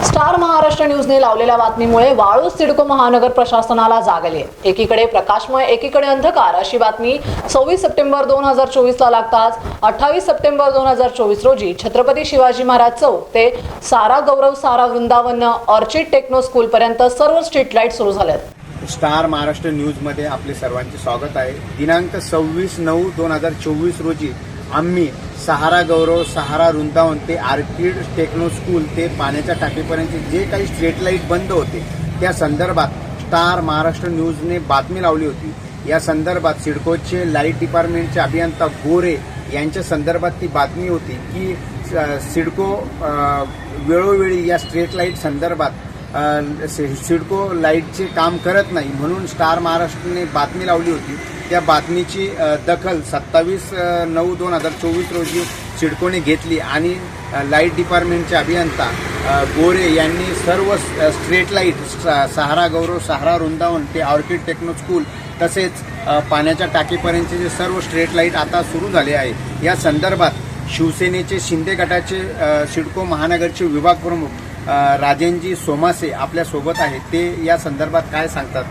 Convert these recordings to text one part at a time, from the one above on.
Star Maharashtra न्यूजने लावलेल्या बातमीमुळे वाळूज सिडको महानगर प्रशासनाला जागले एकीकडे प्रकाशमय एकीकडे अंधकार अशी बातमी सव्वीस सप्टेंबर दोन हजार चोवीसला लागताच अठ्ठावीस सप्टेंबर दोन हजार चोवीस रोजी छत्रपती शिवाजी महाराज चौक ते Sara Gaurav Sara Vrindavan orchid techno school पर्यंत सर्व स्ट्रीट लाइट सुरू झाल्यात. स्टार महाराष्ट्र न्यूजमध्ये आपले सर्वांचे स्वागत आहे. दिनांक सव्वीस नऊ दोन हजार चोवीस रोजी आम्ही सहारा गौरव सहारा वृंदावन ते आर्किड टेक्नो स्कूल ते पाण्याच्या टाकीपर्यंत जे काही स्ट्रीट लाइट बंद होते त्या संदर्भात स्टार महाराष्ट्र न्यूजने बातमी लावली होती. या संदर्भात सिडकोचे लाइट डिपार्टमेंटचे अभियंता गोरे यांच्या संदर्भात ती बातमी होती की सिडको वेळोवेळी या स्ट्रीट लाइट संदर्भात सिडको लाईटचे काम करत नाही. म्हणून स्टार महाराष्ट्रने बातमी लावली होती. त्या बातमीची दखल सत्तावीस नऊ दोन हजार चोवीस रोजी सिडकोने घेतली आणि लाइट डिपार्टमेंटचे अभियंता गोरे यांनी सर्व straight street light Sahara Gaurav Sahara Vrindavan ते ऑर्किड टेक्नो स्कूल तसेच पाण्याच्या टाकीपर्यंतचे जे सर्व स्ट्रीट लाइट आता सुरू झाले आहे. या संदर्भात शिवसेनेचे शिंदे गटाचे सिडको महानगरचे विभाग प्रमुख राजेंजी सोमासे आपल्यासोबत आहेत. ते या संदर्भात काय सांगतात?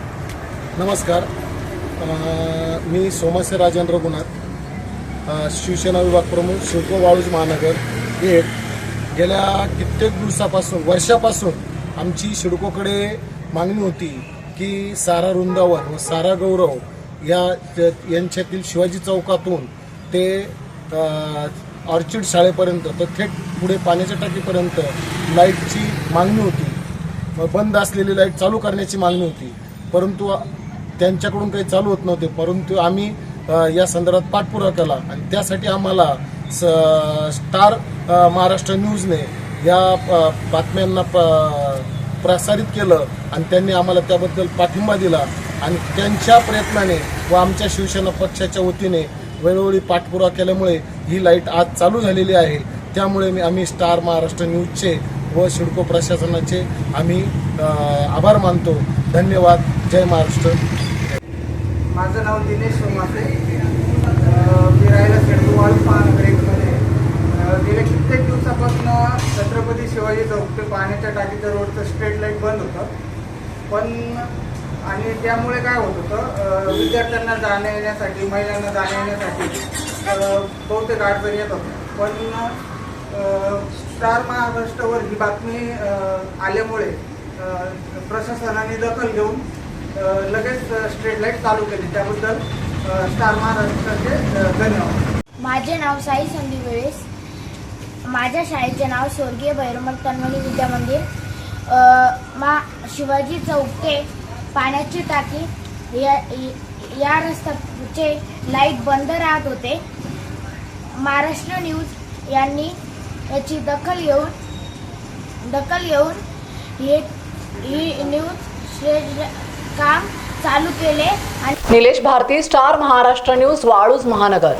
नमस्कार. मी सोमासे राजन रघुनाथ शिवसेना विभाग प्रमुख शिवको वाळूज महानगर. एक गेल्या कित्येक दिवसापासून वर्षापासून आमची शिडकोकडे मागणी होती की सारा वृंदावन व सारा गौरव या यांच्यातील शिवाजी चौकातून ते ऑर्चिड शाळेपर्यंत तर थेट पुढे पाण्याच्या टाकीपर्यंत लाईटची मागणी होती. मग बंद असलेली लाइट चालू करण्याची मागणी होती. परंतु त्यांच्याकडून काही चालू होत नव्हते. परंतु आम्ही या संदर्भात पाठपुरावा केला. आणि त्यासाठी आम्हाला स स्टार महाराष्ट्र न्यूजने या बातम्यांना प- प्रसारित केलं आणि त्यांनी आम्हाला त्याबद्दल पाठिंबा दिला. आणि त्यांच्या प्रयत्नाने व आमच्या शिवसेना पक्षाच्या वतीने वेळोवेळी पाठपुरावा केल्यामुळे ही लाइट आज चालू झालेली आहे. त्यामुळे मी आम्ही स्टार महाराष्ट्र न्यूजचे व शिडको प्रशासनाचे आम्ही आभार मानतो. धन्यवाद. जय महाराष्ट्र. माझं नाव दिनेश सोमासे. मी राहायला शेडगोवाल गेल्या कित्येक दिवसापासून छत्रपती शिवाजी चौक ते पाण्याच्या टाकीचं रोडचं स्ट्रीट लाइट बंद होतं. पण आणि त्यामुळे काय होत होतं विद्यार्थ्यांना जाण्या येण्यासाठी महिलांना जाण्या येण्यासाठी बहुतेक अडचण येत होत्या. पण स्टार महाराष्ट्रावर ही बातमी आल्यामुळे प्रशासनाने दखल घेऊन लगेच स्ट्रीट लाइट चालू केली. त्याबद्दल स्टार महाराष्ट्राचे धन्यवाद. माझे नाव साई संदीप वेळेस. माझ्या शाळेचे नाव स्वर्गीय भैरमल तन्मणी विद्या मंदिर. मा शिवाजी चौक ते पाण्याची टाकी या या रस्त्याचे लाइट बंद राहत होते. महाराष्ट्र न्यूज यांनी याची दखल घेऊन दखल घेऊन हे ही न्यूज श्रे- काम चालू केले आणि निलेश भारती स्टार महाराष्ट्र न्यूज वाळूज महानगर.